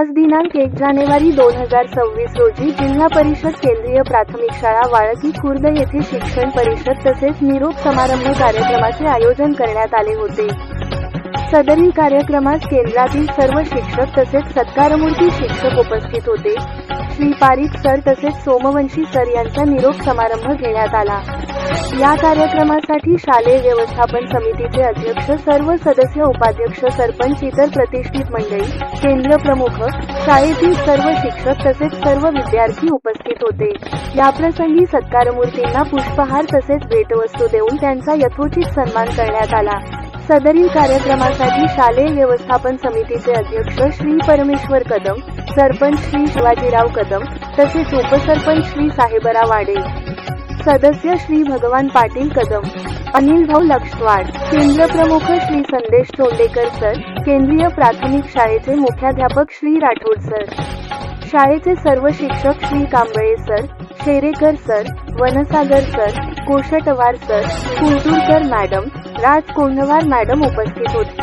आज दिनांक एक जानेवारी दोन हजार सव्वीस रोजी जिल्हा परिषद केंद्रीय प्राथमिक शाळा वाळकी खुर्द येथे शिक्षण परिषद तसेच निरोप समारंभ कार्यक्रमाचे आयोजन करण्यात आले होते. सदरील कार्यक्रमास केंद्रातील सर्व शिक्षक तसेच सत्कारमूर्ती शिक्षक उपस्थित होते. श्री पारिक सर तसेच सोमवंशी सर यांचा निरोप समारंभ घेण्यात आला. या कार्यक्रमासाठी शालेय व्यवस्थापन समितीचे अध्यक्ष सर्व सदस्य उपाध्यक्ष सरपंच इतर प्रतिष्ठित मंडळी केंद्र प्रमुख शाळेतील सर्व शिक्षक तसेच सर्व विद्यार्थी उपस्थित होते. याप्रसंगी सत्कारमूर्तींना पुष्पहार तसेच भेटवस्तू देऊन त्यांचा यथोचित सन्मान करण्यात आला. सदरील कार्यक्रमासाठी शालेय व्यवस्थापन समितीचे अध्यक्ष श्री परमेश्वर कदम सरपंच श्री शिवाजीराव कदम तसेच उपसरपंच श्री साहेबराव वाडे. सदस्य श्री भगवान पाटील कदम अनिल भाऊ लक्षवाड केंद्र प्रमुख श्री संदेश चोंडेकर सर केंद्रीय प्राथमिक शाळेचे मुख्याध्यापक श्री राठोड सर. शाळेचे सर्व शिक्षक Shri Kamble sir Sherekar sir Vansagar sir Koshatwar sir Kulturkar madam Raj Kondhwar madam उपस्थित होते.